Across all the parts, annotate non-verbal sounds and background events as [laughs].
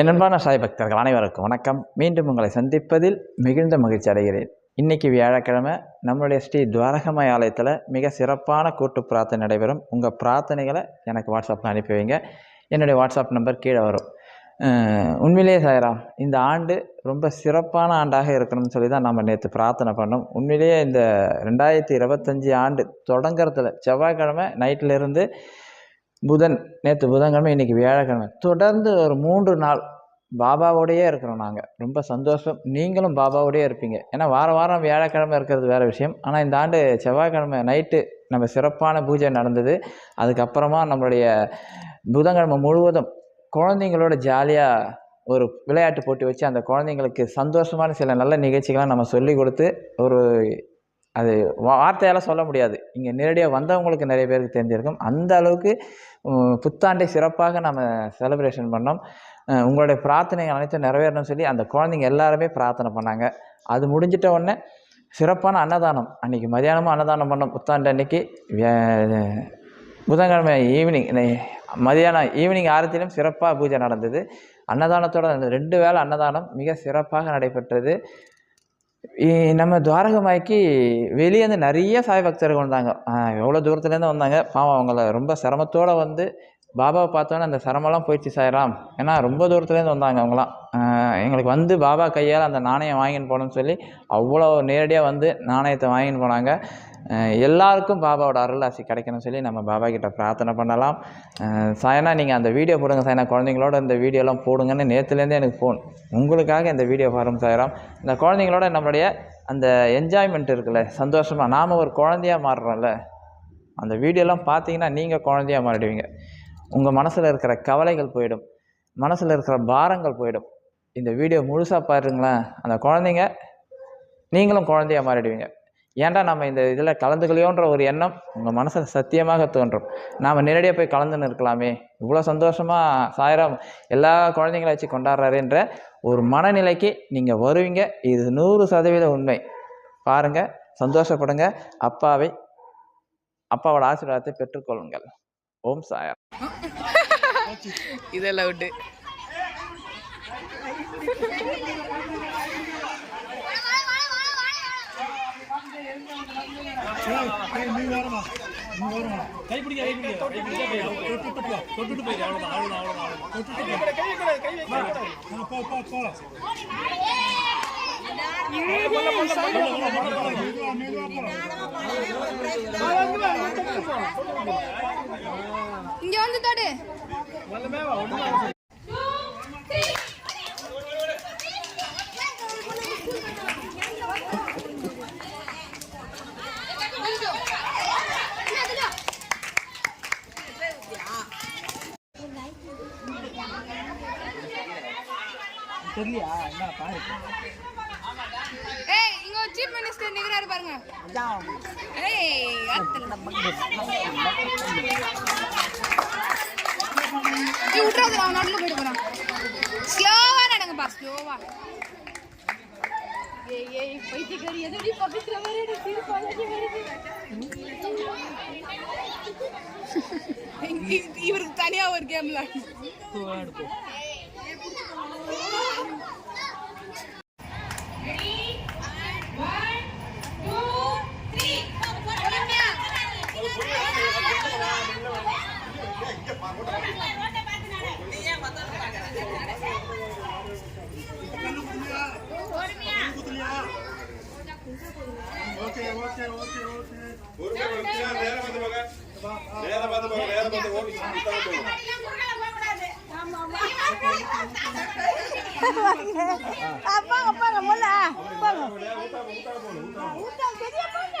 என் அன்பான சாய் பக்தர்கள் அனைவருக்கும் வணக்கம். மீண்டும் உங்களை சந்திப்பதில் மிகுந்த மகிழ்ச்சி அடைகிறேன். இன்னைக்கு வியாழக்கிழமை நம்மளுடைய ஸ்ரீ துவாரகமாய் ஆலயத்தில் மிக சிறப்பான கூட்டு பிரார்த்தனை நடைபெறும். உங்கள் பிரார்த்தனைகளை எனக்கு வாட்ஸ்அப்பில் அனுப்பி வைங்க. என்னுடைய வாட்ஸ்அப் நம்பர் கீழே வரும். உண்மையிலேயே சாய்ராம் இந்த ஆண்டு ரொம்ப சிறப்பான ஆண்டாக இருக்கணும்னு சொல்லி தான் நம்ம நேற்று பிரார்த்தனை பண்ணோம். உண்மையிலேயே இந்த ரெண்டாயிரத்தி இருபத்தஞ்சி ஆண்டு தொடங்கிறதுல செவ்வாய்க்கிழமை நைட்டிலிருந்து புதன் நேற்று புதன்கிழமை இன்றைக்கி வியாழக்கிழமை. தொடர்ந்து ஒரு மூன்று நாள் பாபாவோடையே இருக்கிறோம் நாங்கள் ரொம்ப சந்தோஷம். நீங்களும் பாபாவோடையே இருப்பீங்க. ஏன்னா வார வாரம் வியாழக்கிழமை இருக்கிறது வேறு விஷயம். ஆனால் இந்த ஆண்டு செவ்வாய்க்கிழமை நைட்டு நம்ம சிறப்பான பூஜை நடந்தது. அதுக்கப்புறமா நம்மளுடைய புதன்கிழமை முழுவதும் குழந்தைங்களோட ஜாலியாக ஒரு விளையாட்டு போட்டி வச்சு அந்த குழந்தைங்களுக்கு சந்தோஷமான சில நல்ல நிகழ்ச்சிகளை நம்ம சொல்லி கொடுத்து ஒரு அது வார்த்தையால் சொல்ல முடியாது. இங்கே நேரடியாக வந்தவங்களுக்கு நிறைய பேருக்கு தெரிஞ்சிருக்கும். அந்த அளவுக்கு புத்தாண்டை சிறப்பாக நம்ம செலிப்ரேஷன் பண்ணோம். உங்களுடைய பிரார்த்தனைகள் அனைத்தும் நிறைவேறணும்னு சொல்லி அந்த குழந்தைங்க எல்லாருமே பிரார்த்தனை பண்ணாங்க. அது முடிஞ்சிட்ட உடனே சிறப்பான அன்னதானம். அன்றைக்கி மதியானமும் அன்னதானம் பண்ணோம் புத்தாண்டு அன்னைக்கு. புதன்கிழமை ஈவினிங் மதியானம் ஈவினிங் ஆரத்திலும் சிறப்பாக பூஜை நடந்தது. அன்னதானத்தோட ரெண்டு வேளை அன்னதானம் மிக சிறப்பாக நடைபெற்றது. நம்ம துவாரகமாய்க்கு வெளியே வந்து நிறைய சாய் பக்தர்கள் வந்தாங்க. எவ்வளோ தூரத்துலேருந்து வந்தாங்க? பாவம் அவங்கள ரொம்ப சிரமத்தோடு வந்து பாபாவை பார்த்தோன்னே அந்த சிரமம்லாம் போயிடுச்சு சாய்ராம் ஏன்னா ரொம்ப தூரத்துலேருந்து வந்தாங்க அவங்களாம் எங்களுக்கு வந்து பாபா கையால் அந்த நாணயம் வாங்கின்னு போனோம்னு சொல்லி அவ்வளோ நேரடியாக வந்து நாணயத்தை வாங்கின்னு போனாங்க. எல்லாருக்கும் பாபாவோட அருளாசி கிடைக்கணும்னு சொல்லி நம்ம பாபா கிட்ட பிரார்த்தனை பண்ணலாம். சாயனா நீங்கள் அந்த வீடியோ போடுங்க சாயனா. குழந்தைங்களோட இந்த வீடியோலாம் போடுங்கன்னு நேற்றுலேருந்தே எனக்கு ஃபோன் உங்களுக்காக இந்த வீடியோ வரும் சாயிரம் இந்த குழந்தைங்களோட நம்மளுடைய அந்த என்ஜாய்மெண்ட் இருக்குல்ல சந்தோஷமாக நாம் ஒரு குழந்தையாக மாறுறோம்ல. அந்த வீடியோலாம் பார்த்தீங்கன்னா நீங்கள் குழந்தையாக மாறிடுவீங்க. உங்கள் மனசில் இருக்கிற கவலைகள் போயிடும். மனசில் இருக்கிற பாரங்கள் போயிடும். இந்த வீடியோ முழுசாக பாருங்களேன். அந்த குழந்தைங்க நீங்களும் குழந்தையாக மாறிடுவீங்க. ஏன்டா நம்ம இந்த இதில் கலந்துக்கலையோன்ற ஒரு எண்ணம் உங்கள் மனசில் சத்தியமாக தோன்றும். நாம் நேரடியாக போய் கலந்துன்னு இருக்கலாமே இவ்வளோ சந்தோஷமாக சாயிரம் எல்லா குழந்தைங்களை வச்சு கொண்டாடுறாருன்ற ஒரு மனநிலைக்கு நீங்கள் வருவீங்க. இது நூறு சதவீத உண்மை. பாருங்கள் சந்தோஷப்படுங்க. அப்பாவை அப்பாவோட ஆசீர்வாதத்தை பெற்றுக்கொள்ளுங்கள். ஓம் சாயர் இதெல்லாம் [laughs] விட்டு கைப்பிடிக்க கைப்பிடிக்க கைப்பிடிக்க தொட்டுட்டு போ தொட்டுட்டு போயிரு அவ்வளவுதான் அவ்வளவுதான் அவ்வளவுதான் தொட்டுட்டு போ ஆ, போ போ போ இங்க வந்து தடு ஏய் இங்க ஒரு சீஃப் மினிஸ்டர் நிக்கிறாரு பாருங்க. ஏய் அத்தல நீ விட்றாது அவன் நடுல போயிட்டு போறான். ஸ்லோவா நடங்கப்பா ஸ்லோவா ஏய் ஏய் பைத்தியக்காரி எதுடி பக்கத்துல வரடி சிரிப்பாடி வருது இ- இவருக்கு தனியா ஒரு கேம் விளையாடணும் ஓகே ஓகே ஓகே ஓகே அப்பா அப்பா நம்மள போங்க ஊத்தா பெரிய போங்க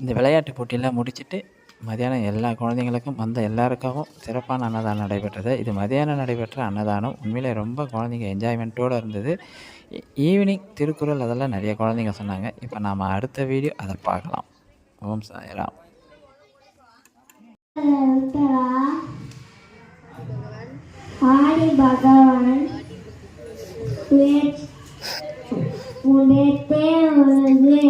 இந்த விளையாட்டு போட்டியெல்லாம் முடிச்சுட்டு மதியானம் எல்லா குழந்தைங்களுக்கும் வந்த எல்லாருக்காகவும் சிறப்பான அன்னதானம் நடைபெற்றது. இது மதியானம் நடைபெற்ற அன்னதானம். உண்மையிலே ரொம்ப குழந்தைங்க என்ஜாய்மெண்ட்டோடு இருந்தது. ஈவினிங் திருக்குறள் அதெல்லாம் நிறைய குழந்தைங்க சொன்னாங்க. இப்போ நாம் அடுத்த வீடியோ அதை பார்க்கலாம். ஓம் சாய்ராம். உத்தரா ஆடி பகவான் உடைத்தே உள்ளது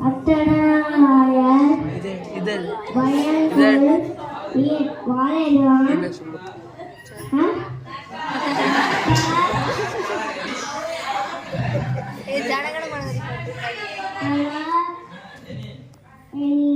அத்தனாய வயல்கள் வாழைதான்? அலா எனி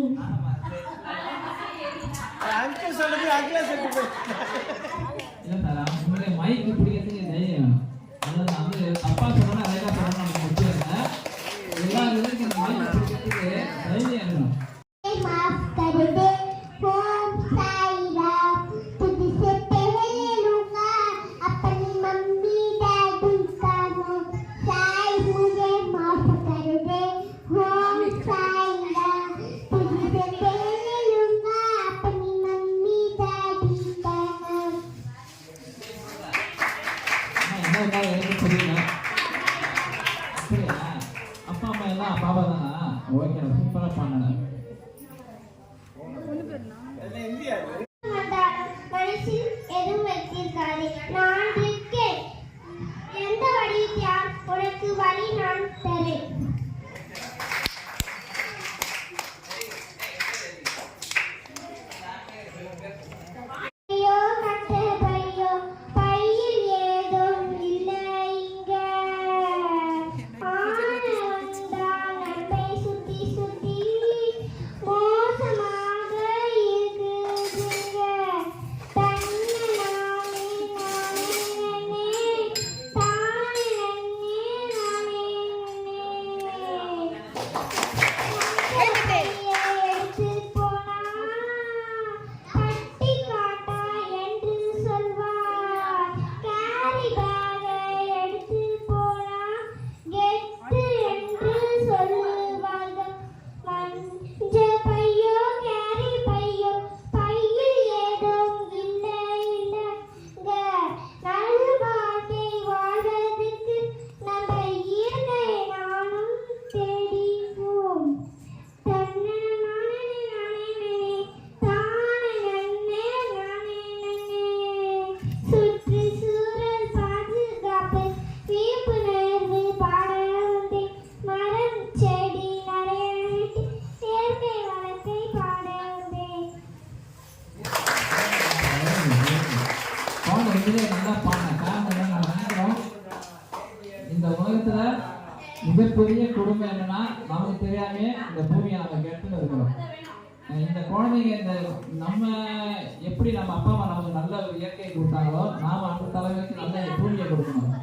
ஒரு இயற்கையை கொடுத்தாங்களோ நாம அந்த தலைமைக்கு நல்ல இந்த கொடுக்கணும்.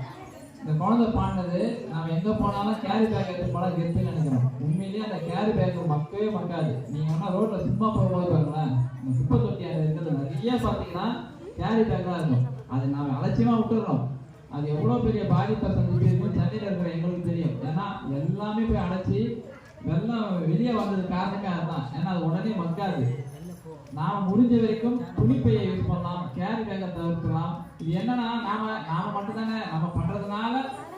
இந்த குழந்தை பாடினது நாம் எங்கே போனாலும் கேரி பேக் எடுத்து போனால் கெத்துன்னு நினைக்கிறோம். உண்மையிலேயே அந்த கேரி பேக் மக்கவே மக்காது. நீங்கள் வேணால் ரோட்டில் சும்மா போகும்போது பாருங்களேன் இந்த குப்பை தொட்டி அது இருக்கிறது நிறைய பார்த்தீங்கன்னா கேரி பேக்காக இருக்கும். அது நாம் அலட்சியமாக விட்டுறோம். அது எவ்வளோ பெரிய பாதிப்பை சந்திச்சிருக்கும் சென்னையில் இருக்கிற எங்களுக்கு தெரியும். ஏன்னா எல்லாமே போய் அடைச்சி வெள்ளம் வெளியே வந்தது காரணமே அதுதான் ஏன்னா அது உடனே மக்காது. நாம் முடிஞ்ச வரைக்கும் துணிப்பையை யூஸ் பண்ணலாம் கேரி பேக்கை தவிர்க்கலாம். இது என்னன்னா நாம நாம மட்டும் தானே நம்ம பண்றதுனால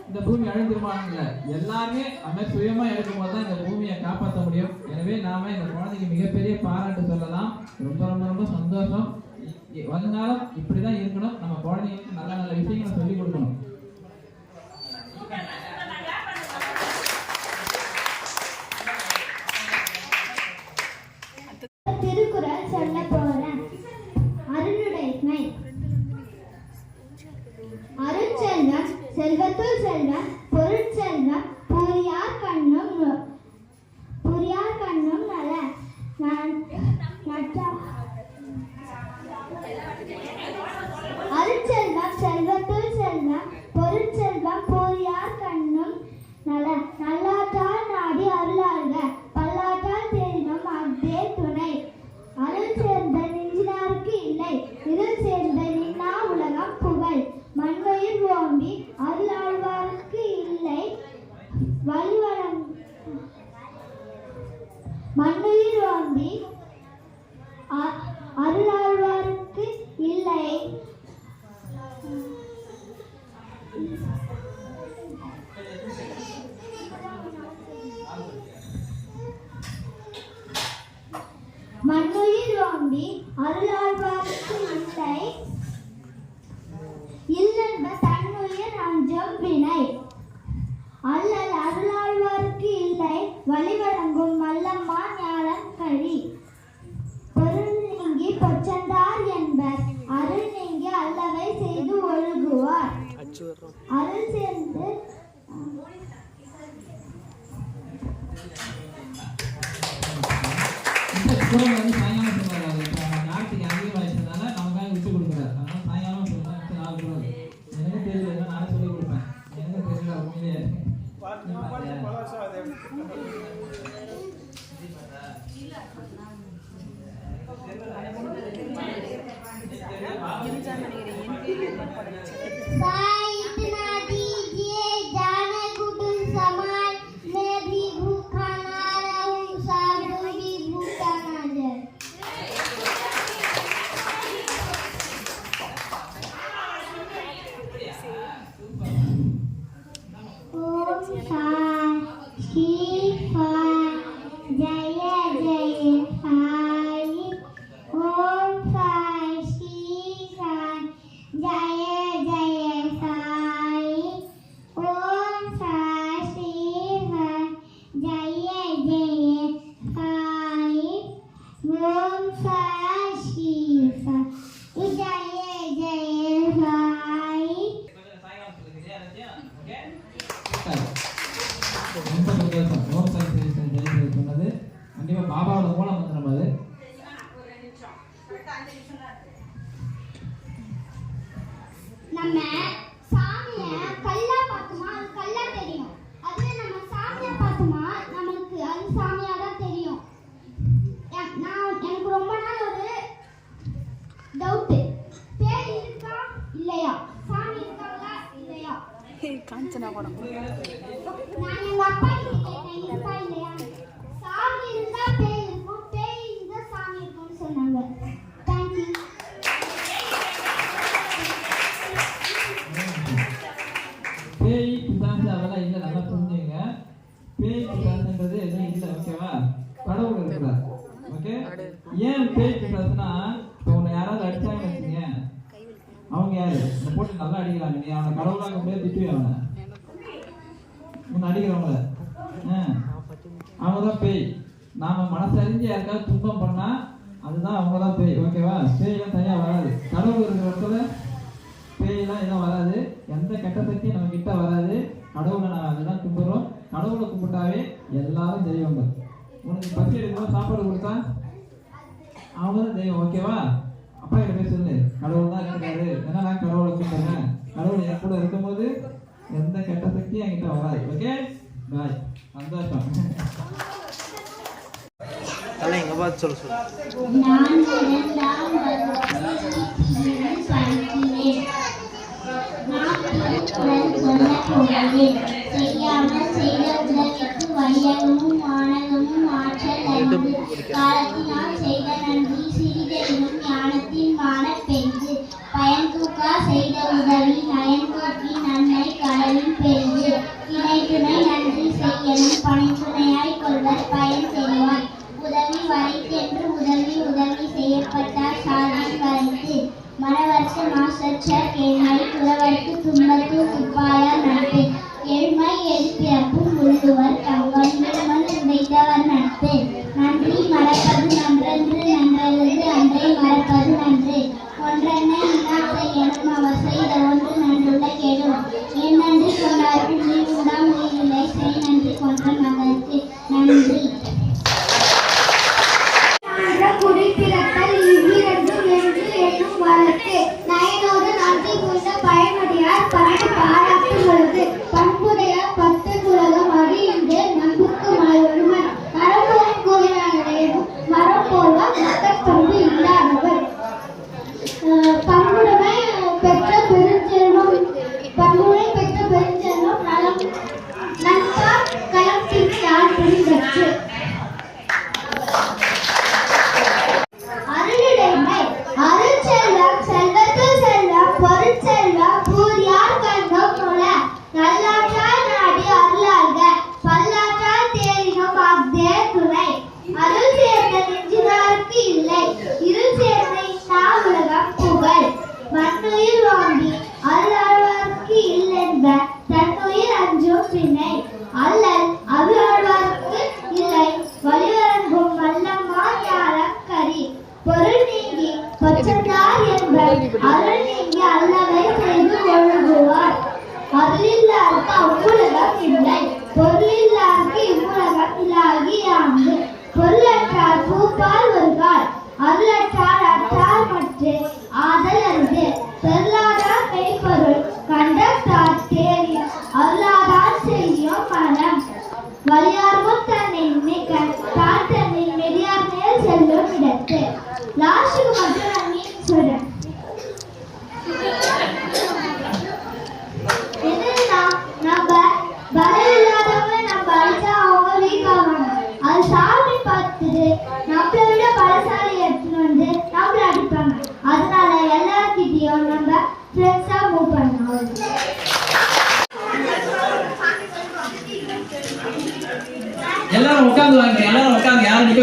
இந்த பூமி அழிஞ்சிருமாங்க எல்லாருமே அந்த மாதிரி சுயமா எடுக்கும்போது தான் இந்த பூமியை காப்பாற்ற முடியும். எனவே நாம இந்த குழந்தைக்கு மிகப்பெரிய பாராட்டு சொல்லலாம். ரொம்ப ரொம்ப ரொம்ப சந்தோஷம். வந்தாலும் வருங்காலம் இப்படிதான் இருக்கணும். நம்ம குழந்தைங்களுக்கு நல்ல நல்ல விஷயங்களை What, what is the சாமியை கல்லா பார்த்தோமா அது கல்லா தெரியும். அதுவே நம்ம சாமியை பார்த்தோமா நமக்கு அது சாமியா தான் தெரியும். நான் எனக்கு ரொம்ப நாள் ஒரு டவுட்டு பேய் இருக்கா? இல்லையா? சாமி இருக்காங்களா? இல்லையா? காஞ்சனா படம். போட்டு அடிக்கிறாங்க. நீ அவனை கடவுளாக முடியாது திட்டுவே அவனை? உன்னை அடிக்கிறவங்கள அவங்க தான் பேய். நாம மனசறிஞ்சு யாருக்காவது துன்பம் பண்ணா அதுதான் அவங்க தான் பேய். ஓகேவா? பேய்லாம் தனியாக வராது. கடவுள் இருக்கிற இடத்துல பேயெல்லாம் எதுவும் வராது. எந்த கெட்ட சக்தியும் நம்ம கிட்ட வராது. கடவுளை நான் அதெல்லாம் கும்பிட்றோம். கடவுளை கும்பிட்டாவே எல்லாரும் தெய்வங்கள். உனக்கு பசி எடுக்கும்போது சாப்பாடு கொடுத்தா அவங்க தான் தெய்வம். ஓகேவா? அப்பா கிட்ட போய் சொல்லு. கடவுள் தான் இருக்கிறாரு ஏன்னா நான் கடவுள்? கூட இருக்கும்போது எந்த கெட்ட சக்தியும் என்கிட்ட வராது ஓகே பாய் சந்தோஷம் நான் இரண்டாம் வகுப்பில் படிக்கிறேன். நான் திருக்குறள் சொல்லப் போகிறேன்.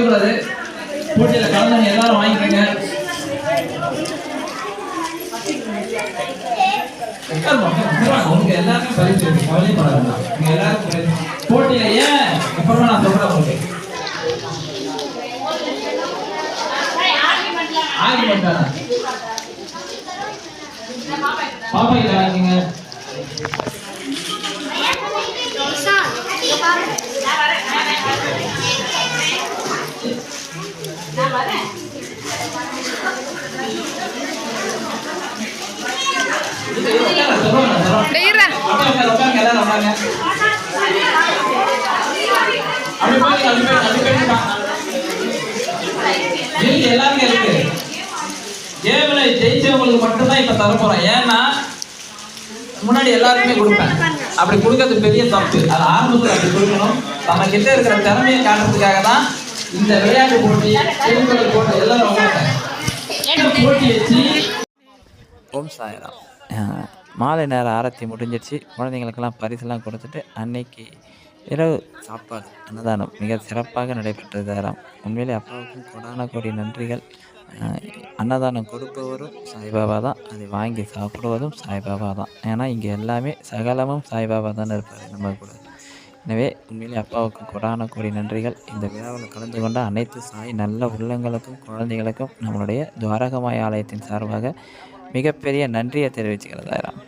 வைக்கக்கூடாது யாரும் போட்டியில கலந்தவங்க எல்லாரும் வாங்கிக்கோங்க. உங்க எல்லாருக்கும் பரிசு இருக்கு. கவலைப்பட உங்க எல்லாருக்கும் போட்டியில ஏன்? அப்புறமா நான் சொல்றேன் உங்களுக்கு. ஆர்குமெண்ட் பாப்பா கிட்ட எல்லாருமே இருக்கு எல்லாருக்கும் இருக்கு கேம்ல ஜெயிச்சவங்களுக்கு மட்டும்தான் இப்ப தர ஏன்னா முன்னாடி எல்லாருக்குமே கொடுப்பேன் அப்படி கொடுக்கறது பெரிய தப்பு அது ஆரம்பத்தில் அப்படி கொடுக்கணும் நம்ம கிட்ட இருக்கிற திறமையை காட்டுறதுக்காக தான் இந்த விளையாட்டு போட்டி போட்டி எல்லாரும் போட்டி வச்சு ஓம் சாய்ராம். மாலை நேரம் ஆரத்தி முடிஞ்சிடுச்சு. குழந்தைங்களுக்கெல்லாம் பரிசெல்லாம் கொடுத்துட்டு அன்னைக்கு இரவு சாப்பாடு அன்னதானம் மிக சிறப்பாக நடைபெற்றது தாராம். உண்மையிலே அப்பாவுக்கும் கொடான கோடி நன்றிகள். அன்னதானம் கொடுப்பவரும் சாய்பாபா தான். அதை வாங்கி சாப்பிடுவதும் சாய்பாபா தான். ஏன்னா இங்கே எல்லாமே சகலமும் சாய்பாபா தான் இருப்பார் நம்ம கூட. எனவே உண்மையிலே அப்பாவுக்கு கொடான கோடி நன்றிகள். இந்த விழாவில் கலந்து கொண்ட அனைத்து சாய் நல்ல உள்ளங்களுக்கும் குழந்தைகளுக்கும் நம்மளுடைய துவாரகமாய ஆலயத்தின் சார்பாக மிகப்பெரிய நன்றியை தெரிவிச்சுக்கிறதாயிரம்